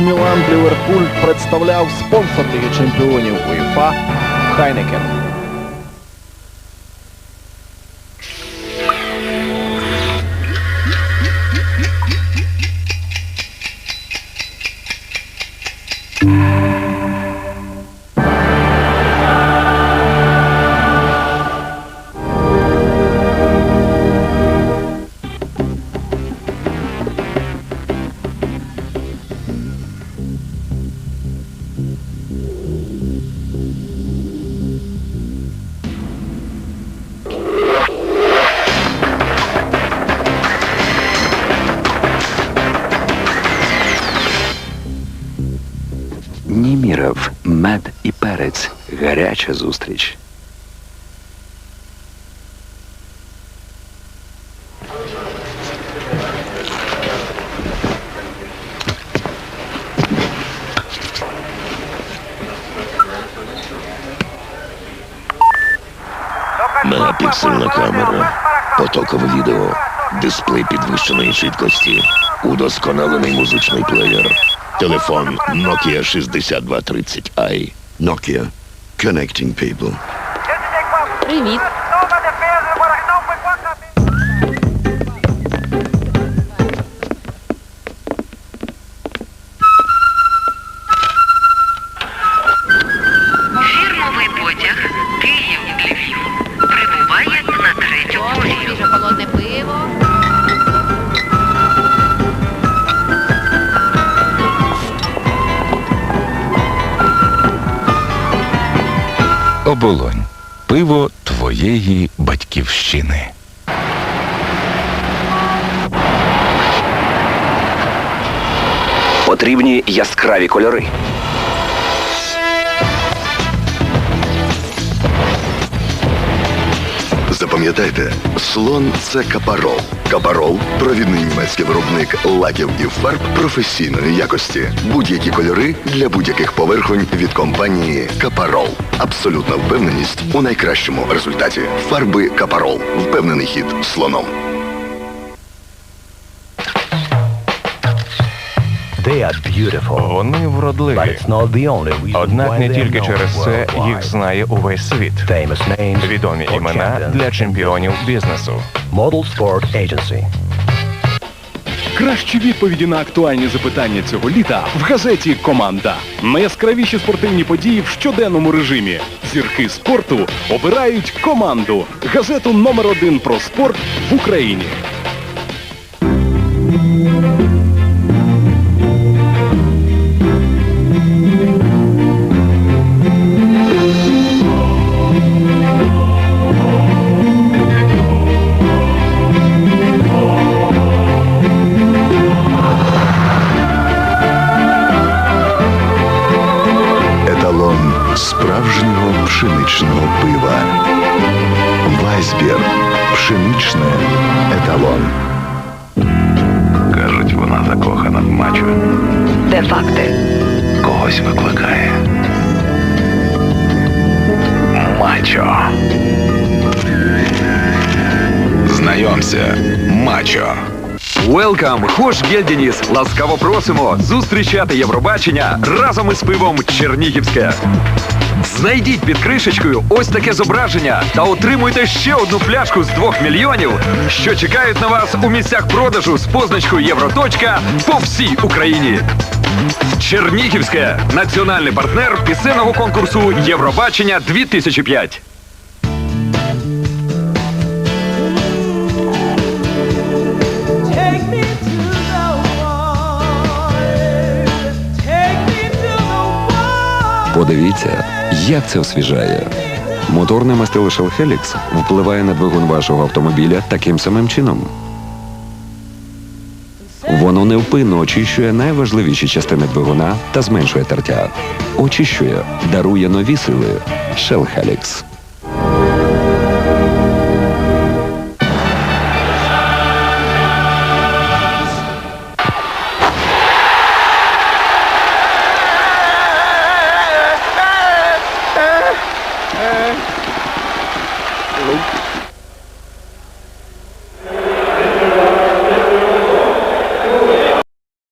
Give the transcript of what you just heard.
Мілан Ліверпуль представляв спонсор Ліги Чемпіонів УЄФА Хайнекен. Німіров, мед і перець. Гаряча зустріч. Мегапіксельна камера, потокове відео, дисплей підвищеної чіткості, удосконалений музичний плеєр, телефон Nokia 6230i. Nokia, connecting people. Привіт. Оболонь. Пиво твоєї батьківщини. Потрібні яскраві кольори. Запам'ятайте, слон це капарол. Капарол провідний німецький виробник лаків і фарб професійної якості. Будь-які кольори для будь-яких поверхонь від компанії Капарол. Абсолютна впевненість у найкращому результаті. Фарби Капарол. Впевнений хід слоном. Вони вродливі. Однак не тільки через це їх знає увесь світ. Відомі імена для чемпіонів бізнесу. Кращі відповіді на актуальні запитання цього літа в газеті Команда. Найяскравіші спортивні події в щоденному режимі. Зірки спорту обирають команду. Газету номер один про спорт в Україні. Справжнього пшеничного пива. Вайсбір. Пшеничне еталон. Кажуть, вона закохана в мачо. Де факти? Когось викликає. Мачо. Знайомся, мачо. Welcome, Хош Гельдініс! Ласкаво просимо зустрічати Євробачення разом із пивом Чернігівське. Знайдіть під кришечкою ось таке зображення та отримуйте ще одну пляшку з двох мільйонів, що чекають на вас у місцях продажу з позначкою Євроточка по всій Україні. Чернігівське національний партнер пісенного конкурсу Євробачення 2005. Подивіться, як це освіжає. Моторне мастило Shell Helix впливає на двигун вашого автомобіля таким самим чином. Воно невпинно очищує найважливіші частини двигуна та зменшує тертя. Очищує, дарує нові сили. Shell Helix.